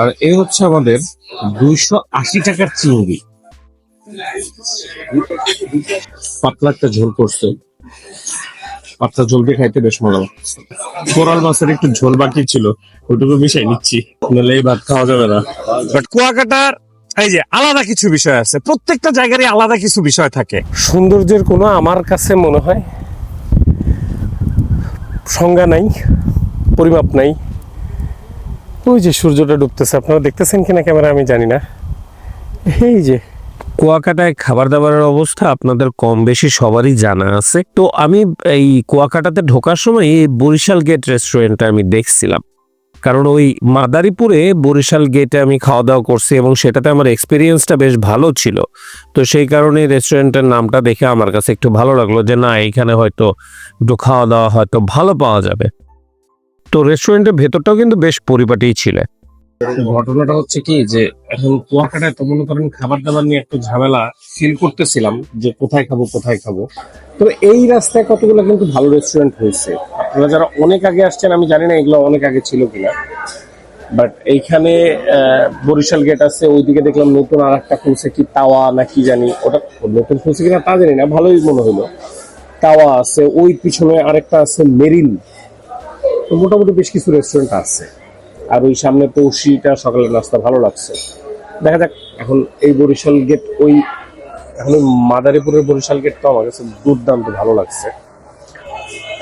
আর এই হচ্ছে আমাদের দুইশো আশি টাকার চিংড়ি। পাতলা একটা ঝোল করছে। পাতলা ঝোল দিয়ে খাইতে বেশ মজা লাগছে। কোরাল মাছের একটু ঝোল বাকি ছিল ওটুকু মিশাই নিচ্ছি, নাহলে এই ভাত খাওয়া যাবে না। বাট কুয়াকাটার এই যে আলাদা কিছু বিষয় আছে, প্রত্যেকটা জায়গারই আলাদা কিছু বিষয় থাকে। সৌন্দর্যের কোনো আমার কাছে মনে হয় সংজ্ঞা নাই, পরিমাপ নাই। ওই যে সূর্যটা ডুবতেছে, আপনারা দেখতেছেন কিনা ক্যামেরা আমি জানি না। এই যে। কুয়াকাটায় খাবার দাবারের অবস্থা আপনাদের কম বেশি সবারই জানা আছে। তো আমি এই কুয়াকাটাতে ঢোকার সময় এই বরিশাল গেট রেস্টুরেন্টটা আমি দেখছিলাম। কারণ ওই মাদারীপুরে বরিশাল গেটে আমি খাওয়া দাওয়া করছি এবং সেটাতে আমার এক্সপিরিয়েন্সটা বেশ ভালো ছিল। তো সেই কারণে রেস্টুরেন্টের নামটা দেখে আমার কাছে একটু ভালো লাগল যে না এখানে হয়তো একটু খাওয়া দাওয়া হয়তো ভালো পাওয়া যাবে। তো রেস্টুরেন্টের ভেতরটাও কিন্তু বেশ পরিপাটি ছিল। ঘটনাটা হচ্ছে কি যে, এখন কুয়াকাটায় তো মনে করেন খাবার দাবার নিয়ে একটু ঝামেলা ফিল করতেছিলাম যে কোথায় খাব কোথায় খাব। তো এই রাস্তায় কতগুলো কিন্তু ভালো রেস্টুরেন্ট হয়েছে। আপনারা যারা অনেক আগে আসছেন, আমি জানি না এগুলো অনেক আগে ছিল কিনা। বাট এইখানে বরিশাল গেট আছে, ওইদিকে দেখলাম নতুন আর একটা খুলছে কি তাওয়া না কি জানি। ওটা নতুন খুলছে কিনা তা জানি না, ভালোই মনে হলো। তাওয়া আছে, ওই পিছনে আরেকটা আছে মেরিন। তো মোটামুটি বেশ কিছু রেস্টুরেন্ট আছে। আর ওই সামনে পৌষিটা সকালের নাস্তা ভালো লাগছে। দেখা যাক, এখন এই বরিশাল গেট ওই এখন মাদারীপুরের বরিশাল গেট তো আমার কাছে দুর্দান্ত ভালো লাগছে।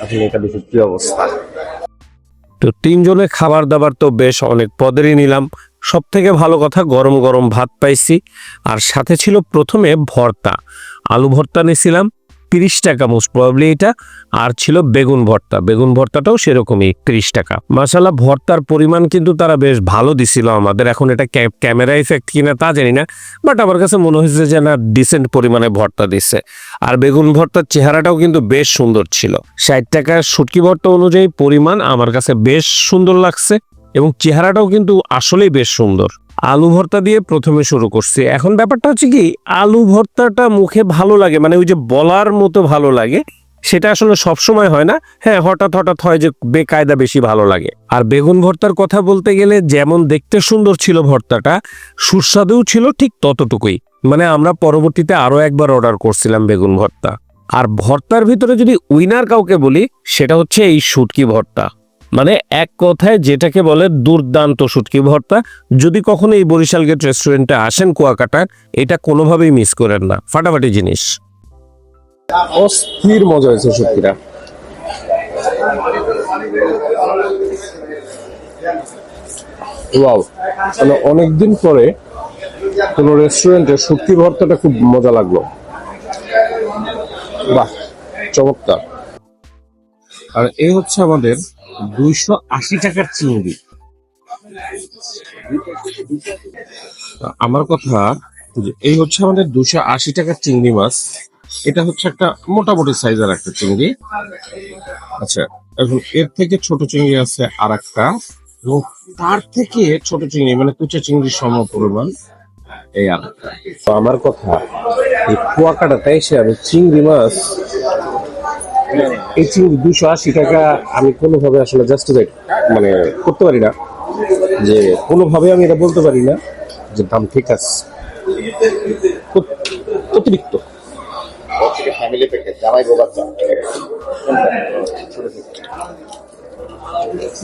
এখন এটা বেশি কি অবস্থা। তো তিনজনে খাবার দাবার তো বেশ অনেক পদেরই নিলাম। সব থেকে ভালো কথা, গরম গরম ভাত পাইছি। আর সাথে ছিল প্রথমে ভর্তা। আলু ভর্তা নিয়েছিলাম তিরিশ টাকা মোস্ট প্রবাবলি এটা। আর ছিল বেগুন ভর্তা। বেগুন ভর্তাটাও সেরকমই তিরিশ টাকা। মাসালা ভর্তার পরিমাণ কিন্তু তারা বেশ ভালো দিছিল আমাদের। এখন এটা ক্যা- ক্যামেরা ইফেক্ট কিনা তা জানি না। বাট আমার কাছে মনে হয়েছে যে না ডিসেন্ট পরিমাণে ভর্তা দিচ্ছে আর বেগুন ভর্তার চেহারাটাও কিন্তু বেশ সুন্দর ছিল। ষাট টাকার শুটকি ভর্তা অনুযায়ী পরিমাণ আমার কাছে বেশ সুন্দর লাগছে। এবং চেহারাটাও কিন্তু আসলেই বেশ সুন্দর। আলু ভর্তা দিয়ে প্রথমে শুরু করছি। এখন ব্যাপারটা হচ্ছে কি, আলু ভর্তাটা মুখে ভালো লাগে মানে ওই যে বলার মতো ভালো লাগে, সেটা আসলে সব সময় হয় না। হ্যাঁ হঠাৎ হঠাৎ হয় যে বেকায়দা বেশি ভালো লাগে। আর বেগুন ভর্তার কথা বলতে গেলে, যেমন দেখতে সুন্দর ছিল ভর্তাটা, সুস্বাদুও ছিল ঠিক ততটুকুই। মানে আমরা পরবর্তীতে আরও একবার অর্ডার করছিলাম বেগুন ভর্তা। আর ভর্তার ভিতরে যদি উইনার কাউকে বলি, সেটা হচ্ছে এই শুটকি ভর্তা। মানে এক কথায় যেটাকে বলে দুর্দান্ত শুটকি ভর্তা। যদি কখনো এই বরিশাল গেট রেস্টুরেন্টে আসেন কুয়াকাটার এটা কোনোভাবেই মিস করেন না। ফাটাফাটি জিনিস। অস্থির মজা হয়েছে শুটকিটা। ওয়াও মানে অনেকদিন পরে কোনো রেস্টুরেন্টে শুটকি ভর্তাটা খুব মজা লাগল। বাহ, চমৎকার। আর এই হচ্ছে আমাদের দুইশো আশি টাকার চিংড়ি। আমার কথা এই হচ্ছে আমাদের দুশো আশি টাকার চিংড়ি মাছ। এটা হচ্ছে একটা মোটামুটি সাইজের একটা চিংড়ি। আচ্ছা এখন এর থেকে ছোট চিংড়ি আছে আর একটা তার থেকে ছোট চিংড়ি মানে কুচা চিংড়ির সম পরিমাণ এই আর আমার কথা, এই কুয়াকাটাতে এসে আমি চিংড়ি মাছ এই চিংড়ি দুশো আশি টাকা আমি কোনোভাবে আসলে জাস্টিফাইড মানে করতে পারি না। যে কোনোভাবে আমি এটা বলতে পারি না যে দাম ঠিক আছে। অতিরিক্ত।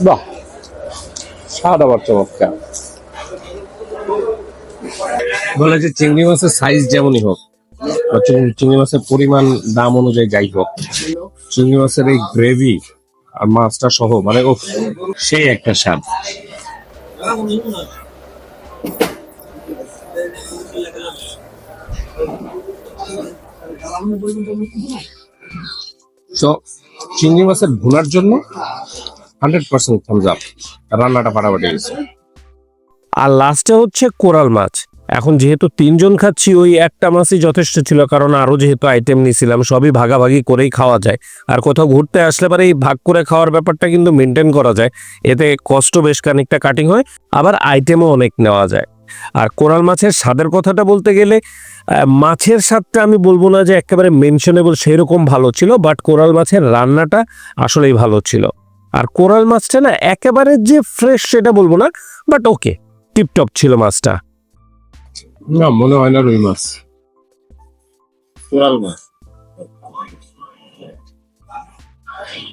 বাহ স্বাদ আবার চমৎকার। বলে যে চিংড়ি মাছের সাইজ যেমনই হোক চিংড়ি মাছের পরিমাণ দাম অনুযায়ী যাই হোক, চিংড়ি মাছের এই গ্রেভি আর মাছটা সহ মানে ও সেই একটা স্বাদ। চিংড়ি মাছের ভুনার জন্য হান্ড্রেড পার্সেন্ট থামস আপ রান্নাটা ফাটাফাটি গেছে আর লাস্টে হচ্ছে কোরাল মাছ। এখন যেহেতু তিনজন খাচ্ছি, ওই একটা মাছই যথেষ্ট ছিল, কারণ আরও যেহেতু আইটেম নিয়েছিলাম সবই ভাগাভাগি করেই খাওয়া যায়। আর কোথাও ঘুরতে আসলে পরে এই ভাগ করে খাওয়ার ব্যাপারটা কিন্তু মেনটেন করা যায়। এতে কষ্ট বেশ খানিকটা কাটিং হয়, আবার আইটেমও অনেক নেওয়া যায়। আর কোরাল মাছের স্বাদের কথাটা বলতে গেলে মাছের স্বাদটা আমি বলব না যে একেবারে মেনশনেবল সেরকম ভালো ছিল বাট কোরাল মাছের রান্নাটা আসলেই ভালো ছিল। আর কোরাল মাছটা না, একেবারে যে ফ্রেশ সেটা বলব না বাট ওকে টিপটপ ছিল মাছটা। না মনে হয় না রুই মাছ। কোরাল মাছ।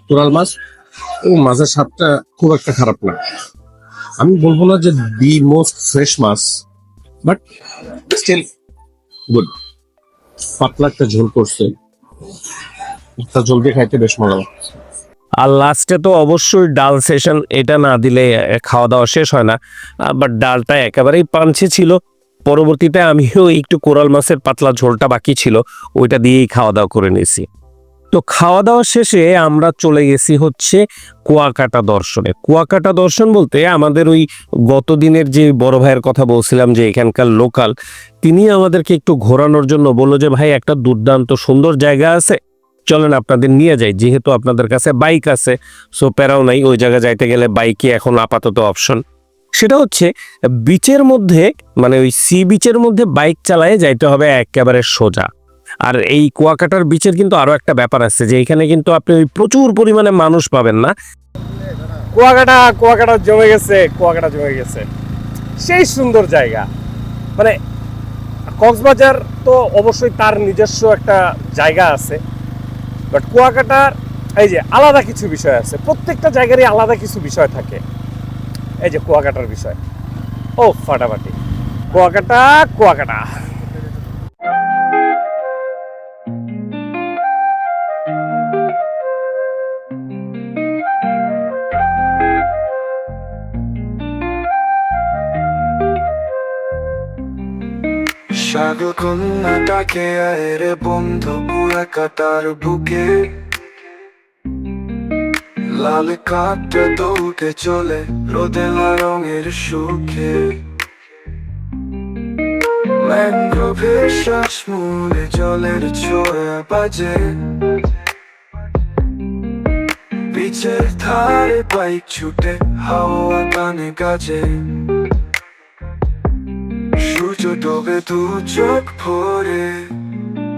কোরাল মাছ? ও মাছের স্বাদটা খুব একটা খারাপ না। আমি বলব না যে দি মোস্ট ফ্রেশ মাছ বাট স্টিল গুড। পাতলা একটা ঝোল করছে। একটা ঝোল দিয়ে খাইতে বেশ মজা লাগছে। আর লাস্টে তো অবশ্যই ডাল সেশন এটা না দিলে খাওয়া দাওয়া শেষ হয় না। বাট ডালটা একেবারেই পাঞ্চে ছিল। পরবর্তীতে আমিও একটু কোরাল মাছের পাতলা ঝোলটা বাকি ছিল, ওইটা দিয়েই খাওয়া দাওয়া করে নিয়েছি। তো খাওয়া দাওয়া শেষে আমরা চলে গেছি হচ্ছে কুয়াকাটা দর্শনে। কুয়াকাটা দর্শন বলতে আমাদের ওই গত দিনের যে বড় ভাইয়ের কথা বলছিলাম যে এখানকার লোকাল, তিনি আমাদেরকে একটু ঘোরানোর জন্য বলল যে, ভাই, একটা দুর্দান্ত সুন্দর জায়গা আছে, চলেন আপনাদের নিয়ে যাই, যেহেতু আপনাদের কাছে বাইক আছে সো প্যারাও নাই, ওই জায়গায় যাইতে গেলে বাইকে এখন আপাতত অপশন সেটা হচ্ছে বিচের মধ্যে মানে ওই সি বিচের মধ্যে বাইক চালায় যাইতে হবে একেবারে সোজা। আর এই কুয়াকাটার বিচের কিন্তু আরও একটা ব্যাপার আছে যে এখানে কিন্তু আপনি ওই প্রচুর পরিমাণে মানুষ পাবেন না। কুয়াকাটা কুয়াকাটা জমে গেছে, কুয়াকাটা জমে গেছে। সেই সুন্দর জায়গা। মানে কক্সবাজার তো অবশ্যই তার নিজস্ব একটা জায়গা আছে। বাট কুয়াকাটার, এই যে আলাদা কিছু বিষয় আছে। প্রত্যেকটা জায়গারই আলাদা কিছু বিষয় থাকে। এই যে কুয়াকাটার বিষয়। ও, ফাটাফাটি। কুয়াকাটা কুয়াকাটা। সাগর কন্যা ডাকে আয় রে বন্ধু পুরা কাটার বুকে। লাল কাঠটা দৌড়ে চলে রোদেলা রঙের সুখে। শ্বাস মূলে জলের ছোঁয়া বাজে। বিচের ধারে বাইক ছুটে হাওয়া কানে গাজে সূর্য ডোবে দু চোখ ভরে,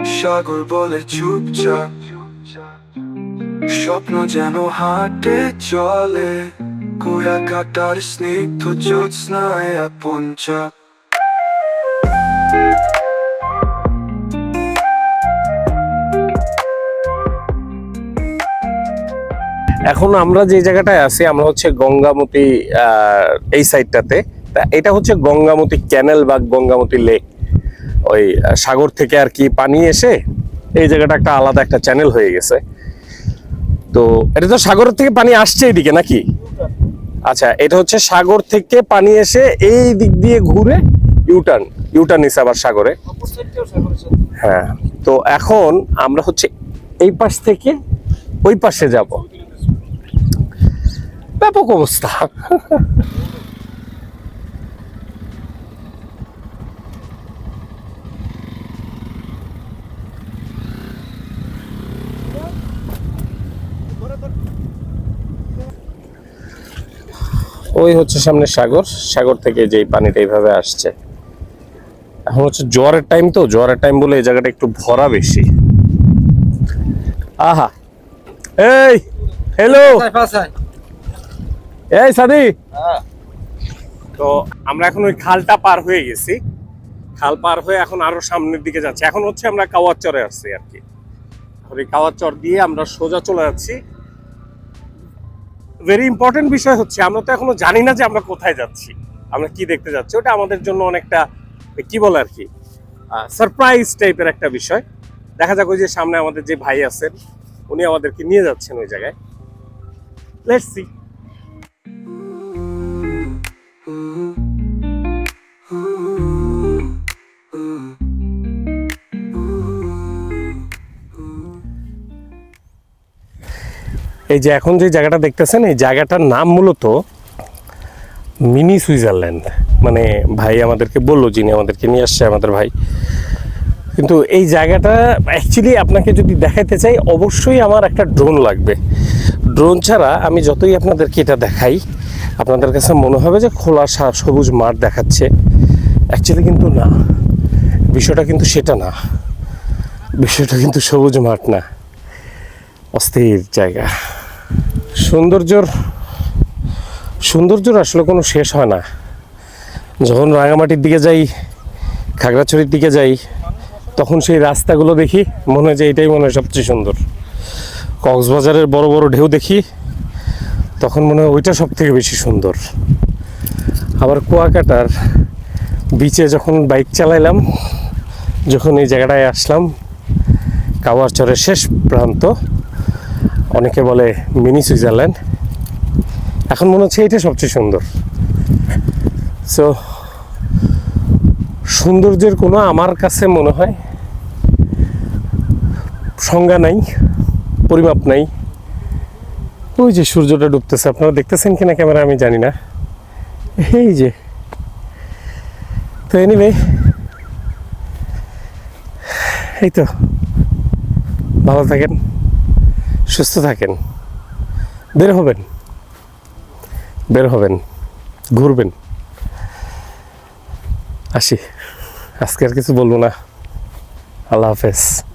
সাগর বলে চুপচাপ স্বপ্ন যেন হাটে চলে, কুড়া কাটার স্নিগ্ধ জ্যোৎস্নায় এখন আমরা যে জায়গাটায় আছি, আমরা হচ্ছে গঙ্গামতি এই সাইডটাতে এটা হচ্ছে গঙ্গামতি ক্যানেল বা গঙ্গামতি লেক ওই সাগর থেকে আর কি পানি এসে এই জায়গাটা একটা আলাদা একটা চ্যানেল হয়ে গেছে। তো এটা তো সাগর থেকে পানি আসছে এইদিকে নাকি? আচ্ছা এটা হচ্ছে সাগর থেকে পানি এসে এই দিক দিয়ে ঘুরে ইউটার্ন ইউটার্ন নিছে আবার সাগরে। হ্যাঁ তো এখন আমরা হচ্ছে এই পাশ থেকে ওই পাশে যাব। ব্যাপক অবস্থা। ওই হচ্ছে সামনে সাগর। সাগর থেকে যেই পানিটা এইভাবে আসছে। এখন হচ্ছে জোয়ারের টাইম তো, জোয়ারের টাইম বলে এই জায়গাটা একটু ভরা বেশি। আহা। এই হ্যালো এই সাদি। তো আমরা এখন ওই খালটা পার হয়ে গেছি। খাল পার হয়ে এখন আরও সামনের দিকে যাচ্ছি। এখন হচ্ছে আমরা কাওয়ার চরে আসছি আর কি। এখন এই কাওয়ার চর দিয়ে আমরা সোজা চলে যাচ্ছি। ভেরি ইম্পর্টেন্ট বিষয় হচ্ছে আমরা তো এখনও জানি না যে আমরা কোথায় যাচ্ছি আমরা কি দেখতে যাচ্ছি ওটা আমাদের জন্য অনেকটা কি বলে আর কি সারপ্রাইজ টাইপের একটা বিষয় দেখা যাক ওই যে সামনে আমাদের যে ভাই আছেন উনি আমাদেরকে নিয়ে যাচ্ছেন ওই জায়গায় লেটস সি এই যে এখন যে জায়গাটা দেখতেছেন, এই জায়গাটার নাম মূলত মিনি সুইজারল্যান্ড। মানে ভাই আমাদেরকে বলল, যিনি আমাদেরকে নিয়ে আসছে, আমাদের ভাই। কিন্তু এই জায়গাটা অ্যাকচুয়ালি আপনাকে যদি দেখাইতে চাই, অবশ্যই আমার একটা ড্রোন লাগবে। ড্রোন ছাড়া আমি যতই আপনাদেরকে এটা দেখাই, আপনাদের কাছে মনে হবে যে খোলা সবুজ মাঠ দেখাচ্ছে। অ্যাকচুয়ালি কিন্তু না। বিষয়টা কিন্তু সেটা না। বিষয়টা কিন্তু সবুজ মাঠ না। অস্থির জায়গা। সৌন্দর্যর সৌন্দর্যর আসলে কোনো শেষ হয় না। যখন রাঙামাটির দিকে যাই, খাগড়াছড়ির দিকে যাই, তখন সেই রাস্তাগুলো দেখি, মনে হয় যে এটাই মনে হয় সবচেয়ে সুন্দর। কক্সবাজারের বড় বড় ঢেউ দেখি, তখন মনে হয় ওইটা সব থেকে বেশি সুন্দর। আবার কুয়াকাটার বিচে যখন বাইক চালাইলাম, যখন এই জায়গাটায় আসলাম, কাওয়ার চরের শেষ প্রান্ত অনেকে বলে মিনি সুইজারল্যান্ড। এখন মনে হচ্ছে এটা সবচেয়ে সুন্দর। সো সৌন্দর্যের কোনো আমার কাছে মনে হয় সংজ্ঞা নাই, পরিমাপ নাই। ওই যে সূর্যটা ডুবতেছে, আপনারা দেখতেছেন কিনা ক্যামেরা আমি জানি না। এই যে। তো এনিওয়ে এই তো। ভালো থাকেন। সুস্থ থাকেন। বের হবেন। বের হবেন। ঘুরবেন। আসি। আজকে আর কিছু বলব না। আল্লাহ হাফেজ।